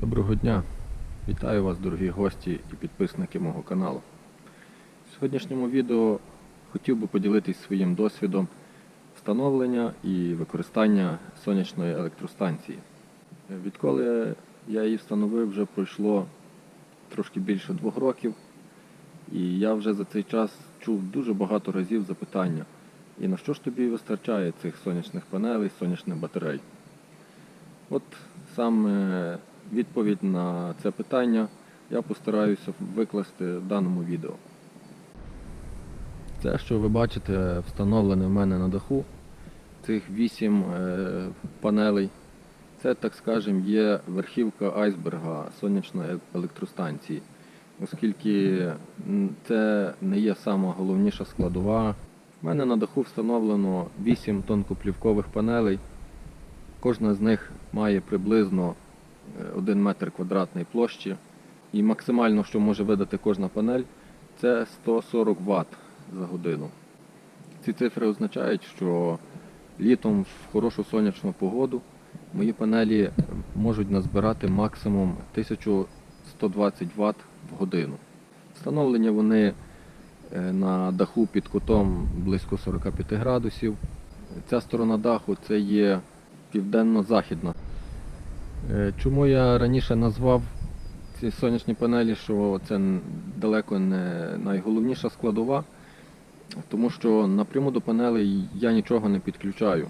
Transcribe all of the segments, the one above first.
Доброго дня! Вітаю вас, дорогі гості і підписники мого каналу. В сьогоднішньому відео хотів би поділитись своїм досвідом встановлення і використання сонячної електростанції. Відколи я її встановив, вже пройшло трошки більше двох років, і я вже за цей час чув дуже багато разів запитання, і на що ж тобі вистачає цих сонячних панелей, сонячних батарей? От саме відповідь на це питання я постараюся викласти в даному відео. Це, що ви бачите, встановлене в мене на даху, цих 8 е, панелей. Це, так скажемо, є верхівка айсберга сонячної електростанції, оскільки це не є сама головніша складова. У мене на даху встановлено 8 тонкоплівкових панелей. Кожна з них має приблизно 1 метр квадратний площі. І максимально, що може видати кожна панель, це 140 Вт за годину. Ці цифри означають, що літом в хорошу сонячну погоду мої панелі можуть назбирати максимум 1120 Вт в годину. Встановлені вони е, на даху під кутом близько 45 градусів. Ця сторона даху це є південно-західна. Е, Чому я раніше назвав ці сонячні панелі, що це далеко не найголовніша складова? Тому що напряму до панелей я нічого не підключаю,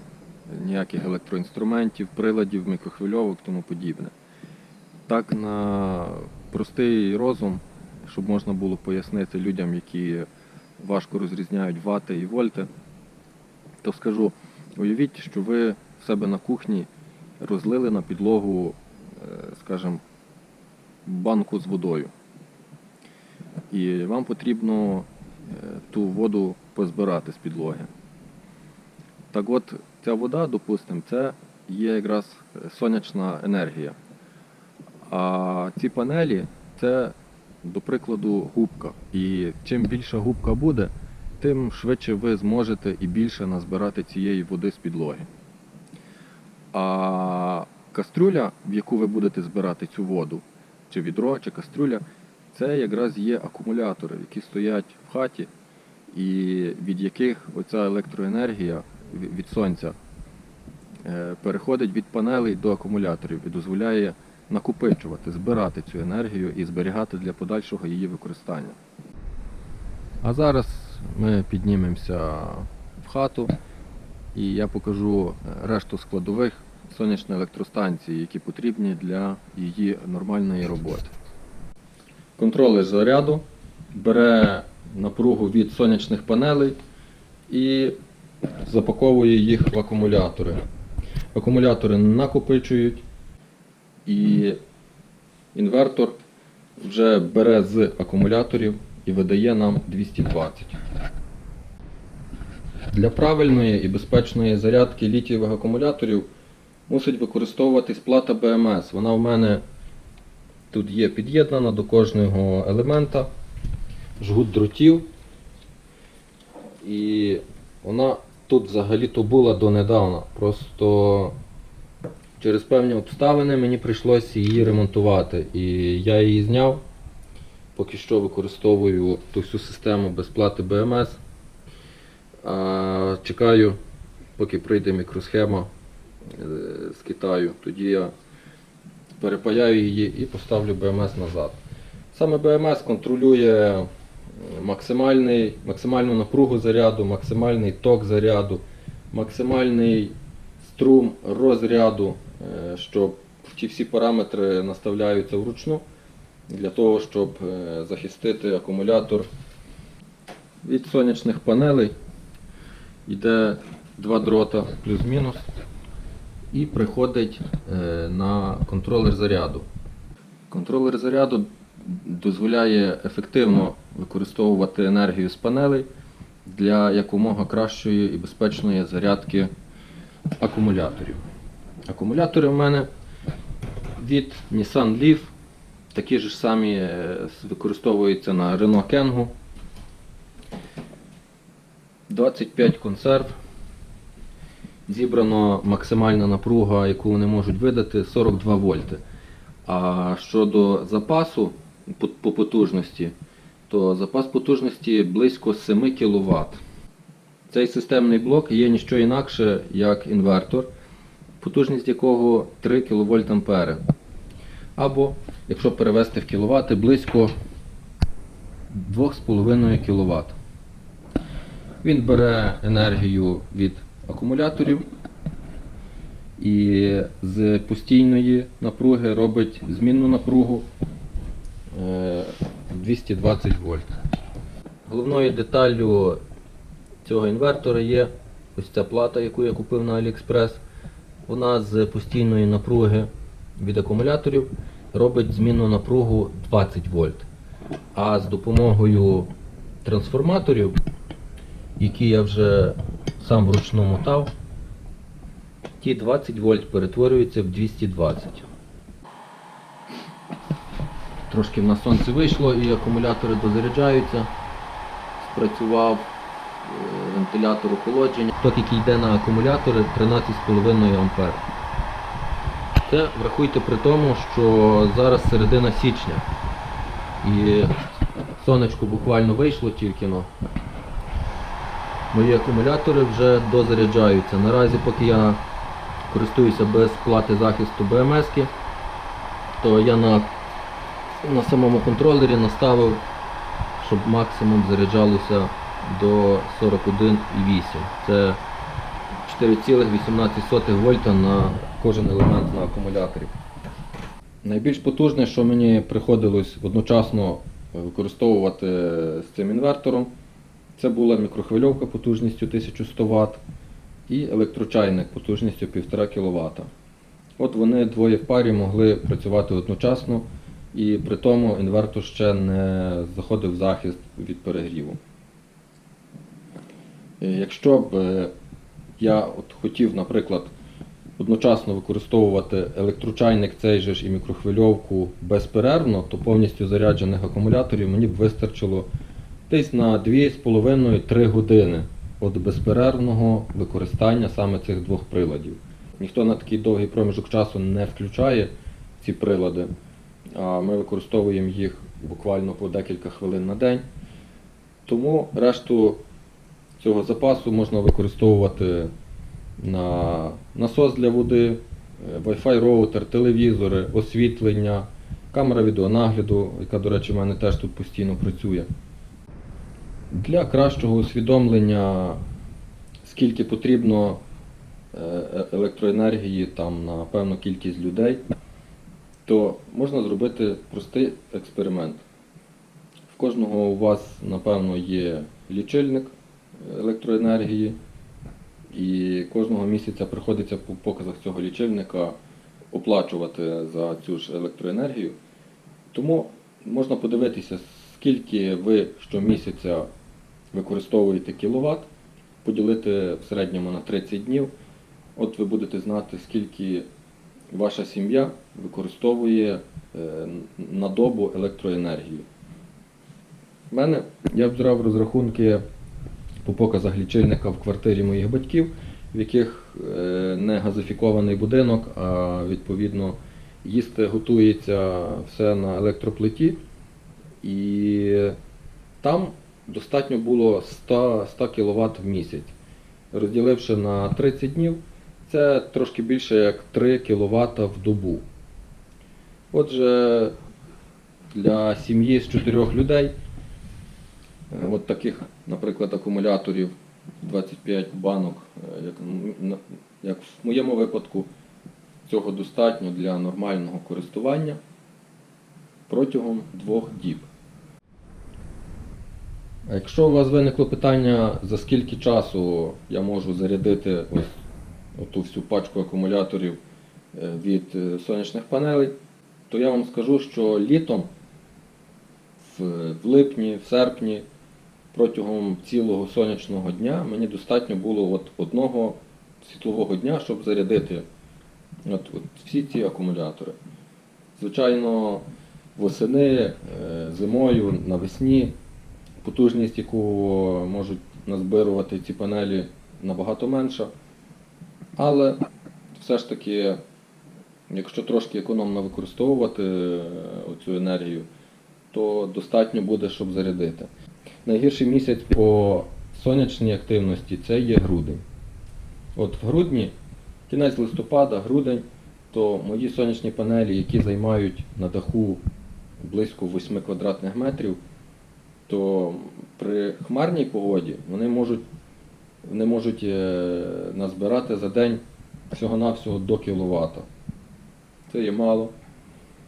ніяких електроінструментів, приладів, мікрохвильовок тому подібне. Так, на простий розум, щоб можна було пояснити людям, які важко розрізняють вати і вольти, то скажу, уявіть, що ви в себе на кухні розлили на підлогу, е, скажімо, банку з водою. І вам потрібно е, ту воду позбирати з підлоги. Так от, ця вода, допустимо, це є якраз сонячна енергія. А ці панелі це, до прикладу, губка. І чим більша губка буде, тим швидше ви зможете і більше назбирати цієї води з підлоги. А кастрюля, в яку ви будете збирати цю воду, чи відро, чи кастрюля, це якраз є акумулятори, які стоять в хаті, і від яких оця електроенергія від сонця е, переходить від панелей до акумуляторів і дозволяє накопичувати, збирати цю енергію і зберігати для подальшого її використання. А зараз ми піднімемося в хату і я покажу е, решту складових сонячної електростанції, які потрібні для її нормальної роботи. Контролер заряду бере напругу від сонячних панелей і запаковує їх в акумулятори. Акумулятори накопичують і інвертор вже бере з акумуляторів і видає нам 220. Для правильної і безпечної зарядки літієвих акумуляторів мусить використовуватись плата БМС. Вона в мене тут є під'єднана до кожного елемента, жгут дротів. І вона тут взагалі-то була донедавна. Просто через певні обставини мені прийшлося її ремонтувати. І я її зняв. Поки що використовую ту всю систему без плати БМС. Чекаю, поки прийде мікросхема з Китаю. Тоді я перепаяю її і поставлю БМС назад. Саме БМС контролює е, максимальний, максимальну напругу заряду, максимальний ток заряду, максимальний струм розряду, е, що ті всі параметри наставляються вручну для того, щоб е, захистити акумулятор від сонячних панелей. Йде два дрота плюс-мінус і приходить е, на контролер заряду. Контролер заряду дозволяє ефективно використовувати енергію з панелей для якомога кращої і безпечної зарядки акумуляторів. Акумулятори в мене від Nissan Leaf, такі ж самі е, використовуються на Renault Kangoo. 25 консерв. Зібрано максимальна напруга, яку вони можуть видати, 42 вольти. А щодо запасу по, по потужності, то запас потужності близько 7 кВт. Цей системний блок є ніщо інакше, як інвертор, потужність якого 3 кВт Ампери. Або, якщо перевести в кіловати, близько 2,5 кВт. Він бере енергію від акумуляторів і з постійної напруги робить змінну напругу е, 220 вольт. Головною деталлю цього інвертора є ось ця плата, яку я купив на AliExpress. Вона з постійної напруги від акумуляторів робить змінну напругу 20 вольт. А з допомогою трансформаторів, які я вже сам вручну мотав, ті 20 вольт перетворюються в 220. Трошки на сонце вийшло і акумулятори дозаряджаються. Спрацював е, вентилятор охолодження. Ток, який йде на акумулятори 13,5 А. Це врахуйте при тому, що зараз середина січня. І сонечко буквально вийшло тільки но. Мої акумулятори вже дозаряджаються. Наразі, поки я користуюся без плати захисту БМС, то я на, на самому контролері наставив, щоб максимум заряджалося до 41,8. Це 4,18 вольта на кожен елемент на акумуляторі. Найбільш потужне, що мені приходилось одночасно використовувати з цим інвертором, це була мікрохвильовка потужністю 1100 Вт і електрочайник потужністю 1,5 кВт. От вони двоє в парі могли працювати одночасно, і при тому інвертор ще не заходив в захист від перегріву. Е, Якщо б е, я от хотів, наприклад, одночасно використовувати електрочайник цей же ж і мікрохвильовку безперервно, то повністю заряджених акумуляторів мені б вистачило десь на 2,5-3 години від безперервного використання саме цих двох приладів. Ніхто на такий довгий проміжок часу не включає ці прилади, а ми використовуємо їх буквально по декілька хвилин на день. Тому решту цього запасу можна використовувати на насос для води, е, Wi-Fi роутер, телевізори, освітлення, камера відеонагляду, яка, до речі, в мене теж тут постійно працює. Для кращого усвідомлення, скільки потрібно е, е- електроенергії там, на певну кількість людей, то можна зробити простий експеримент. В кожного у вас, напевно, є лічильник електроенергії, і кожного місяця приходиться по показах цього лічильника оплачувати за цю ж електроенергію. Тому можна подивитися, скільки ви щомісяця використовуєте кіловат, поділити в середньому на 30 днів. От ви будете знати, скільки ваша сім'я використовує е, на добу електроенергію. У мене я взяв розрахунки по показах лічильника в квартирі моїх батьків, в яких е, не газифікований будинок, а відповідно їсти готується все на електроплиті. І там достатньо було 100, 100 кВт в місяць. Розділивши на 30 днів, це трошки більше як 3 кВт в добу. Отже, для сім'ї з 4 людей Е, От таких, наприклад, акумуляторів 25 банок, е, як, як в моєму випадку, цього достатньо для нормального користування протягом двох діб. Якщо у вас виникло питання, за скільки часу я можу зарядити ось оту всю пачку акумуляторів е, від е, сонячних панелей, то я вам скажу, що літом в, в липні, в серпні, протягом цілого сонячного дня мені достатньо було от одного світлового дня, щоб зарядити от, от всі ці акумулятори. Звичайно, восени, е, зимою, навесні потужність, яку можуть назбирувати ці панелі, набагато менша. Але все ж таки Якщо трошки економно використовувати е, оцю енергію, то достатньо буде, щоб зарядити. Найгірший місяць по сонячній активності це є грудень. От в грудні, кінець листопада, грудень, то мої сонячні панелі, які займають на даху близько 8 квадратних метрів, то при хмарній погоді вони можуть, вони можуть е, назбирати за день всього-навсього до кіловата. Це є мало.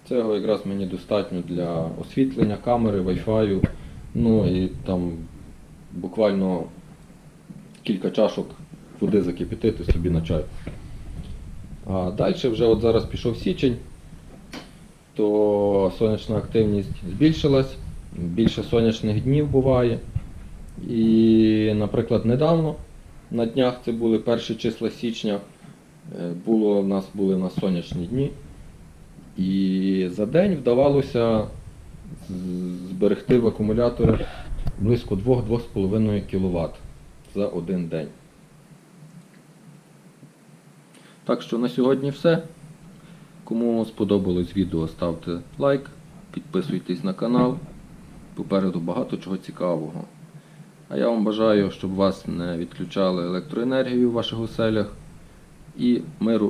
Цього якраз мені достатньо для освітлення, камери, Wi-Fi, ну і там буквально кілька чашок води закипятити собі на чай. А далі вже от зараз пішов січень, то сонячна активність збільшилась, більше сонячних днів буває. І, наприклад, недавно, на днях це були перші числа січня, е, було, у нас були на сонячні дні. І за день вдавалося зберегти в акумуляторі близько 2-2,5 кВт за один день. Так що на сьогодні все. Кому сподобалось відео, ставте лайк, підписуйтесь на канал. Попереду багато чого цікавого. А я вам бажаю, щоб вас не відключали електроенергію в ваших оселях і миру